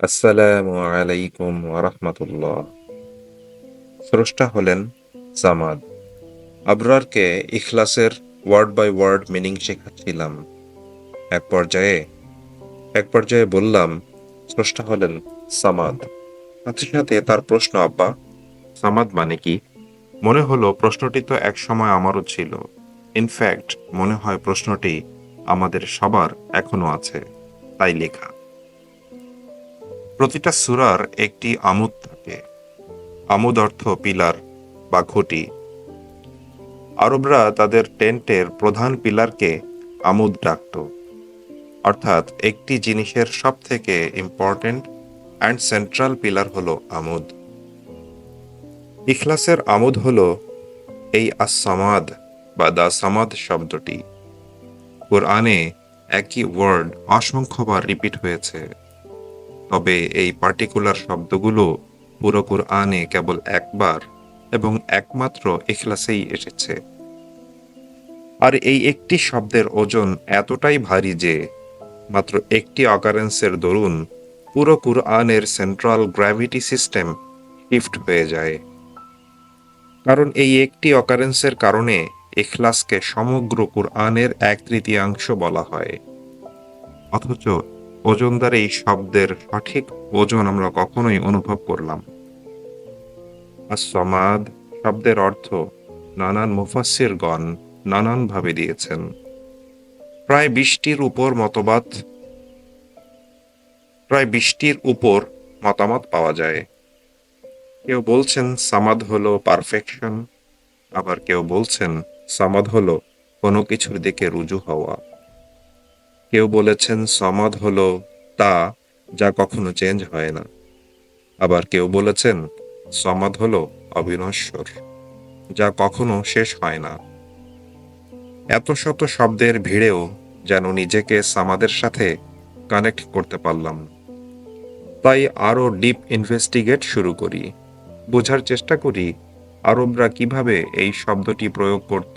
আসসালামু আলাইকুম ওরহমতুল্লাহ স্রষ্টা হলেন জামাদ আবরারকে ইখলাসের ওয়ার্ড বাই ওয়ার্ড মিনিং শেখাচ্ছিলাম। এক পর্যায়ে এক পর্যায়ে বললাম, স্রষ্টা হলেন সামাদ সাথে সাথে তার প্রশ্ন, আব্বা সামাদ মানে কি? মনে হলো প্রশ্নটি তো এক সময় আমারও ছিল। ইনফ্যাক্ট মনে হয় প্রশ্নটি আমাদের সবার এখনও আছে। তাই লেখা। প্রতিটা সুরার একটি আমুদ থাকে। আমুদ অর্থ পিলার বা খুঁটি আরবরা তাদের টেন্টের প্রধান পিলারকে আমুদ ডাকত। অর্থাৎ একটি জিনিসের সব থেকে ইম্পর্টেন্ট অ্যান্ড সেন্ট্রাল পিলার হলো আমুদ। ইখলাসের আমুদ হলো এই আসামাদ বা দা সামাদ শব্দটি। কোরআনে একই ওয়ার্ড অসংখ্যবার রিপিট হয়েছে। তবে এই পার্টিকুলার শব্দগুলো পুরো কোরআনে কেবল একবার এবং একমাত্র এখলাসেই এসেছে। আর এই একটি শব্দের ওজন এতটাই ভারী যে, মাত্র একটি অকারেন্সের দরুন পুরো কুরআনের সেন্ট্রাল গ্র্যাভিটি সিস্টেম শিফট হয়ে যায়। কারণ এই একটি অকারেন্সের কারণে এখলাসকে সমগ্র কুরআনের এক তৃতীয়াংশ বলা হয়। অথচ ওজনদার এই শব্দের সঠিক ওজন আমরা কখনোই অনুভব করলাম। সমাদ শব্দের অর্থ নানান মুফাসিরগণ নানানভাবে দিয়েছেন। প্রায় বিশটির উপর মতবাদ, প্রায় বিশটির উপর মতামত পাওয়া যায়। কেউ বলছেন সামাদ হলো পারফেকশন, আবার কেউ বলছেন সামাদ হলো কোনো কিছুর দিকে রুজু হওয়া। কেউ বলেছেন সমাদ হলো তা যা কখনো চেঞ্জ হয় না। আবার কেউ বলেছেন সমাদ হলো অবিনশ্বর, যা কখনো শেষ হয় না। এত শত শব্দের ভিড়েও যেন নিজেকে সামাদের সাথে কানেক্ট করতে পারলাম। তাই আরও ডিপ ইনভেস্টিগেট শুরু করি। বোঝার চেষ্টা করি আরবরা কীভাবে এই শব্দটি প্রয়োগ করত।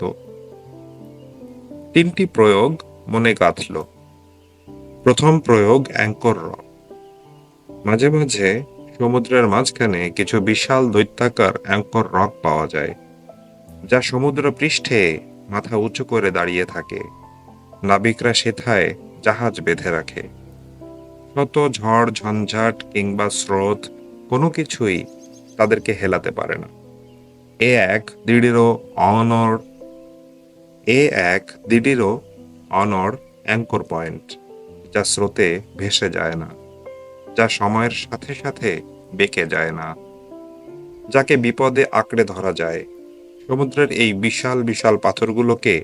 তিনটি প্রয়োগ মনে গাঁথল। প্রথম প্রয়োগ অ্যাঙ্কর মাঝে মাঝে সমুদ্রের মাঝখানে কিছু বিশাল দৈত্যাকার অ্যাঙ্কর রক পাওয়া যায়, যা সমুদ্র পৃষ্ঠে মাথা উঁচু করে দাঁড়িয়ে থাকে। নাবিকরা সেথায় জাহাজ বেঁধে রাখে। শত ঝড়, ঝঞ্ঝাট কিংবা স্রোত কোনো কিছুই তাদেরকে হেলাতে পারে না। এ এক দৃঢ় অনর এ এক দৃঢ় অনর অ্যাঙ্কর পয়েন্ট। যা স্রোতে ভেসে যায় না, যা সময়ের সাথে সাথে বেঁকে যায় না, যাকে বিপদে আঁকড়ে ধরা যায়। সমুদ্রের এই বিশাল বিশাল পাথরগুলোকে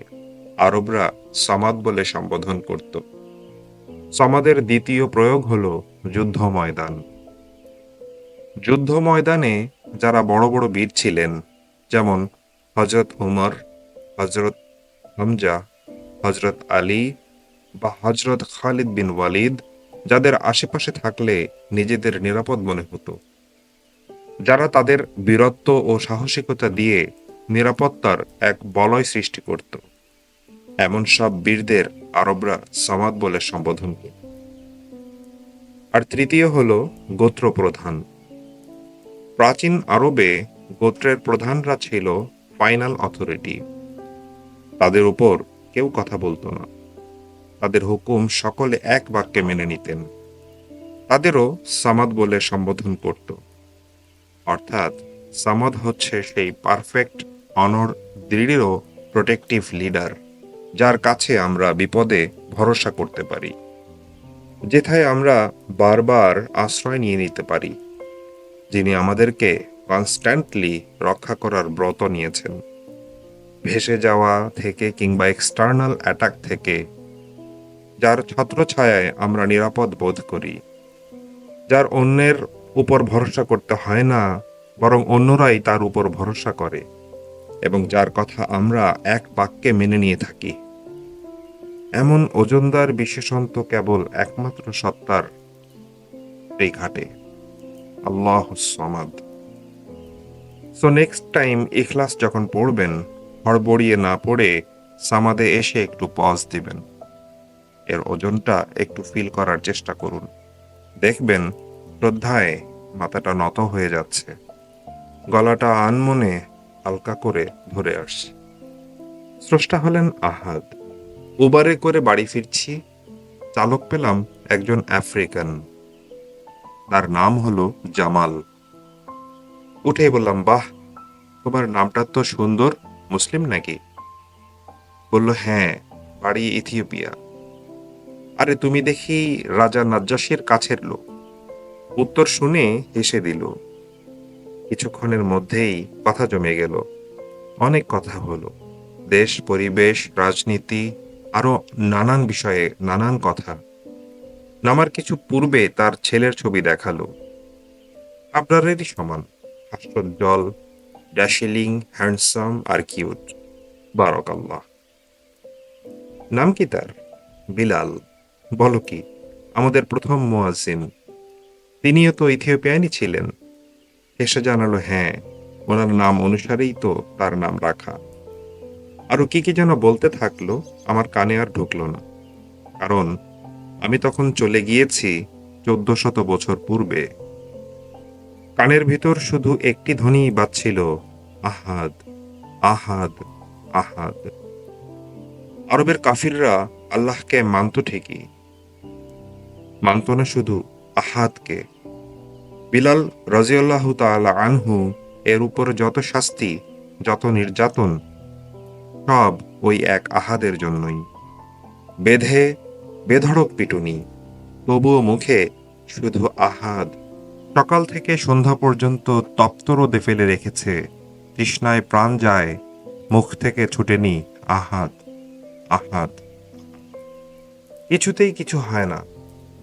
আরবরা সমাদ বলে সম্বোধন করত। সমাদের দ্বিতীয় প্রয়োগ হল যুদ্ধ ময়দান যুদ্ধ ময়দানে যারা বড় বড় বীর ছিলেন, যেমন হজরত উমর হজরত হামজা হজরত আলী বা হজরত খালিদ বিন ওয়ালিদ, যাদের আশেপাশে থাকলে নিজেদের নিরাপদ মনে হতো। যারা তাদের বীরত্ব ও সাহসিকতা দিয়ে নিরাপত্তার এক বলয় সৃষ্টি করত। এমন সব বীরদের আরবরা সমাদ বলে সম্বোধন করত আর তৃতীয় হল গোত্র প্রধান। প্রাচীন আরবে গোত্রের প্রধানরা ছিল ফাইনাল অথরিটি। তাদের উপর কেউ কথা বলতো না। তাদের হুকুম সকলে এক বাক্যে মেনে নিতেন। তাদেরও সামাদ বলে সম্বোধন করত। অর্থাৎ সামাদ হচ্ছে সেই পারফেক্ট অনর দৃঢ় প্রোটেক্টিভ লিডার যার কাছে আমরা বিপদে ভরসা করতে পারি, যেথায় আমরা বারবার আশ্রয় নিয়ে নিতে পারি, যিনি আমাদেরকে কনস্ট্যান্টলি রক্ষা করার ব্রত নিয়েছেন। ভেসে যাওয়া থেকে কিংবা এক্সটার্নাল অ্যাটাক থেকে যার ছত্রছায়ায় আমরা নিরাপদ বোধ করি। যার অন্যের উপর ভরসা করতে হয় না, বরং অন্যরাই তার উপর ভরসা করে, এবং যার কথা আমরা এক বাক্যে মেনে নিয়ে থাকি। এমন ওজনদার বিশেষণ তো কেবল একমাত্র সত্তার এই ঘাটে। আল্লাহ সমাদ। সো নেক্সট টাইম ইখলাস যখন পড়বেন, হড়বড়িয়ে না পড়ে সামাদে এসে একটু পজ দিবেন। এর ওজনটা একটু ফিল করার চেষ্টা করুন। দেখবেন শ্রদ্ধায় মাথাটা নত হয়ে যাচ্ছে। গলাটা আনমনে হালকা করে ধরে আসছে। স্রষ্টা হলেন আহাদ। উবারে করে বাড়ি ফিরছি। চালক পেলাম একজন আফ্রিকান। তার নাম হলো জামাল। উঠেই বললাম, বাহ, তোমার নামটা তো সুন্দর, মুসলিম নাকি? বলল হ্যাঁ বাড়ি ইথিওপিয়া। আরে তুমি দেখি রাজা নাজ্জাসের কাছের লোক। উত্তর শুনে হেসে দিল, কিছুক্ষণের মধ্যেই কথা জমে গেল। অনেক কথা হলো। দেশ, পরিবেশ, রাজনীতি, আরও নানান বিষয়ে নানান কথা। নামার কিছু পূর্বে তার ছেলের ছবি দেখাল। আপনারেরই সমান। হাস্যোজ্জ্বল ড্যাশেলিং, হ্যান্ডসাম আর কিউট। বারক আল্লাহ নাম কি তার? বিলাল। বলো কি, আমাদের প্রথম মুয়াজ্জিন। তিনিও তো ইথিওপিয়ানই ছিলেন। হেসে জানালো হ্যাঁ ওনার নাম অনুসারেই তো তার নাম রাখা। আরও কি কি যেন বলতে থাকল, আমার কানে আর ঢুকলো না। কারণ, আমি তখন চলে গিয়েছি চোদ্দ শত বছর পূর্বে। কানের ভিতর শুধু একটি ধ্বনি বাজছিল, আহাদ আহাদ আহাদ। আরবের কাফিররা আল্লাহকে মানত ঠিকই মানত না শুধু আহাদকে। বিলাল রাজিয়াল্লাহ তাআলা আনহু এর উপর যত শাস্তি, যত নির্যাতন, সব ওই এক আহাদের জন্যই। বেধে, বেধড়ক পিটুনি, তবুও মুখে শুধু আহাদ। সকাল থেকে সন্ধ্যা পর্যন্ত তপ্ত রোদে ফেলে রেখেছে, তৃষ্ণায় প্রাণ যায়, মুখ থেকে ছুটেনি আহাদ আহাদ। কিছুতেই কিছু হয় না।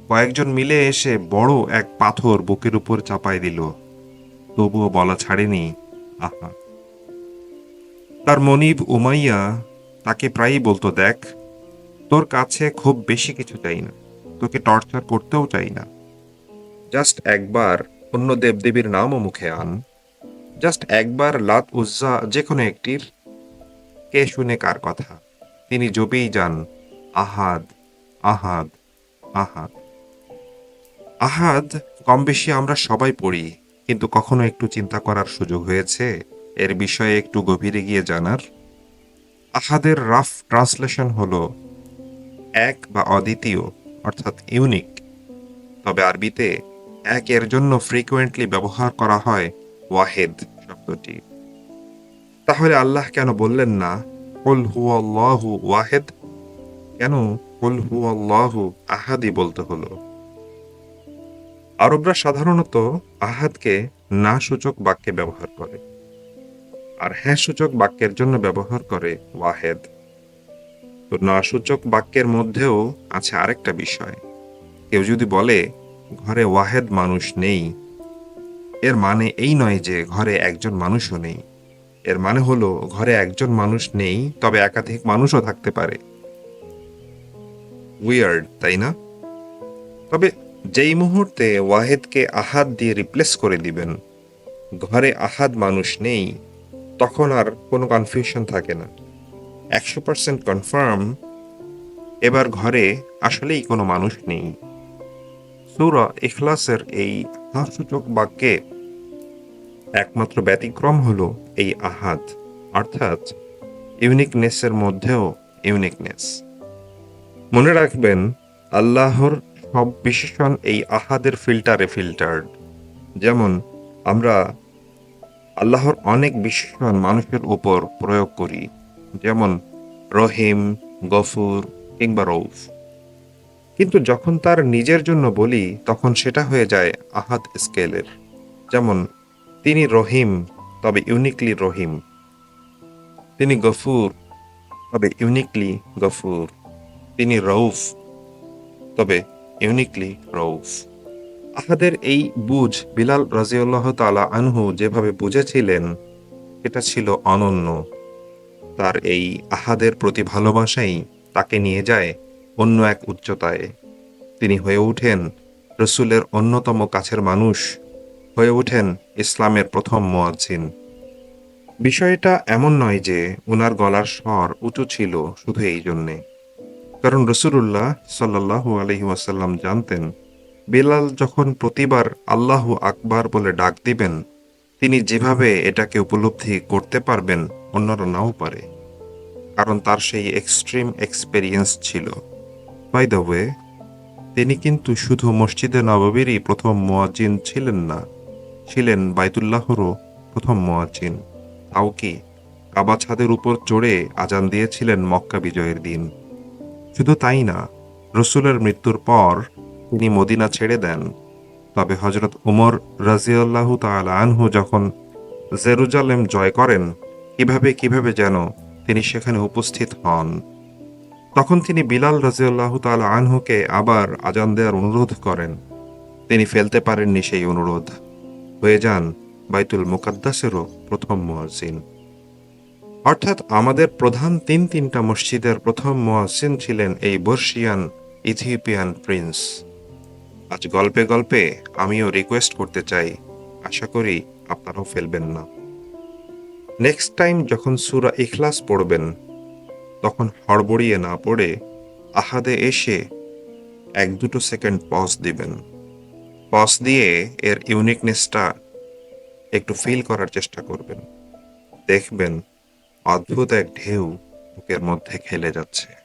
কয়েকজন মিলে এসে বড় এক পাথর বুকের উপর চাপাই দিল। তবুও বলা ছাড়েনি, আহা! তার মনিব উমাইয়া তাকে প্রায়ই বলতো, দেখ, তোর কাছে খুব বেশি কিছু চাই না, তোকে টর্চার করতেও চাই না। জাস্ট একবার অন্য দেবদেবীর নামও মুখে আন। জাস্ট একবার লাত উজ্জা যে কোনো একটির। কে শুনে কার কথা? তিনি জপেই যান, আহাদ আহাদ আহাদ। আহাদ কম বেশি আমরা সবাই পড়ি, কিন্তু কখনো একটু চিন্তা করার সুযোগ হয়েছে? এর বিষয়ে একটু গভীরে গিয়ে জানার? আহাদের রাফ ট্রান্সলেশন হল এক বা অদ্বিতীয়, অর্থাৎ ইউনিক। তবে আরবিতে এক এর জন্য ফ্রিকুয়েন্টলি ব্যবহার করা হয় ওয়াহেদ শব্দটি। তাহলে আল্লাহ কেন বললেন না, কুল হুয়াল্লাহু ওয়াহেদ কেন কুল হুয়াল্লাহু আহাদি বলতে হলো? আরবরা সাধারণত আহাদকে না সূচক বাক্যে ব্যবহার করে। আর হ্যাঁ সূচক বাক্যের জন্য ব্যবহার করে ওয়াহেদ। তো না সূচক বাক্যের মধ্যেও আছে আরেকটা বিষয়। কেউ যদি বলে, ঘরে ওয়াহেদ মানুষ নেই। এর মানে এই নয় যে ঘরে একজন মানুষও নেই। এর মানে হলো, ঘরে একজন মানুষ নেই, তবে একাধিক মানুষও থাকতে পারে। উইয়ার্ড, তাই না? তবে যেই মুহূর্তে ওয়াহেদকে আহাদ দিয়ে রিপ্লেস করে দিবেন, ঘরে আহাদ মানুষ নেই, তখন আর কোনো কনফিউশন থাকে না। একশো পার্সেন্ট কনফার্ম এবার ঘরে আসলেই কোনো মানুষ নেই। সূরা ইখলাসের এই সূচক বাক্যে একমাত্র ব্যতিক্রম হল এই আহাদ, অর্থাৎ ইউনিকনেসের মধ্যেও ইউনিকনেস মনে রাখবেন, আল্লাহর সব বিশেষণ এই আহাদের ফিল্টারে ফিল্টার্ড। যেমন, আমরা আল্লাহর অনেক বিশেষণ মানুষের উপর প্রয়োগ করি, যেমন রহিম, গফুর কিংবা রৌফ কিন্তু যখন তার নিজের জন্য বলি, তখন সেটা হয়ে যায় আহাদ স্কেলের। যেমন, তিনি রহিম, তবে ইউনিকলি রহিম। তিনি গফুর, তবে ইউনিকলি গফুর। তিনি রৌফ তবে ইউনিকলি রৌফ আহাদের এই বুঝ বিলাল রাজিউল্লাহ তালা আনহু যেভাবে বুঝেছিলেন, এটা ছিল অনন্য। তার এই আহাদের প্রতি ভালোবাসাই তাকে নিয়ে যায় অন্য এক উচ্চতায়। তিনি হয়ে ওঠেন রসুলের অন্যতম কাছের মানুষ, হয়ে ওঠেন ইসলামের প্রথম মোয়াজ্জিন। বিষয়টা এমন নয় যে উনার গলার স্বর উঁচু ছিল শুধু এই জন্যে। কারণ রসুল্লাহ সাল্লাহু আলহি ওয়াসাল্লাম জানতেন, বিলাল যখন প্রতিবার আল্লাহু আকবার বলে ডাক দিবেন, তিনি যেভাবে এটাকে উপলব্ধি করতে পারবেন, অন্যরা নাও পারে। কারণ তার সেই এক্সট্রিম এক্সপেরিয়েন্স ছিল। বাই দ্য ওয়ে তিনি কিন্তু শুধু মসজিদে নববীরই প্রথম মোয়াজিন ছিলেন না, ছিলেন বাইতুল্লাহরও প্রথম মোয়াজিন তাও কি, কাবা ছাদের উপর চড়ে আজান দিয়েছিলেন মক্কা বিজয়ের দিন। শুধু তাই না, রসুলের মৃত্যুর পর তিনি মদিনা ছেড়ে দেন। তবে হজরত উমর রাজিয়াল্লাহু তাআলা আনহু যখন জেরুজালেম জয় করেন, কীভাবে কীভাবে যেন তিনি সেখানে উপস্থিত হন। তখন তিনি বিলাল রাজিয়াল্লাহু তাআলা আনহুকে আবার আজান দেওয়ার অনুরোধ করেন। তিনি ফেলতে পারেননি সেই অনুরোধ। হয়ে যান বাইতুল মুকাদ্দাসেরও প্রথম মুয়াজ্জিন। অর্থাৎ আমাদের প্রধান তিন তিনটা মসজিদের প্রথম মুয়াজ্জিন ছিলেন এই বর্ষিয়ান ইথিওপিয়ান প্রিন্স। আজ গল্পে গল্পে আমিও রিকোয়েস্ট করতে চাই। আশা করি আপনারাও ফেলবেন না। নেক্সট টাইম যখন সুরা ইখলাস পড়বেন, তখন হড়বড়িয়ে না পড়ে আহাদে এসে এক দুটো সেকেন্ড পজ দিবেন। পজ দিয়ে এর ইউনিকনেসটা একটু ফিল করার চেষ্টা করবেন। দেখবেন অদ্ভুত এক ঢেউ বুকের মধ্যে খেলে যাচ্ছে।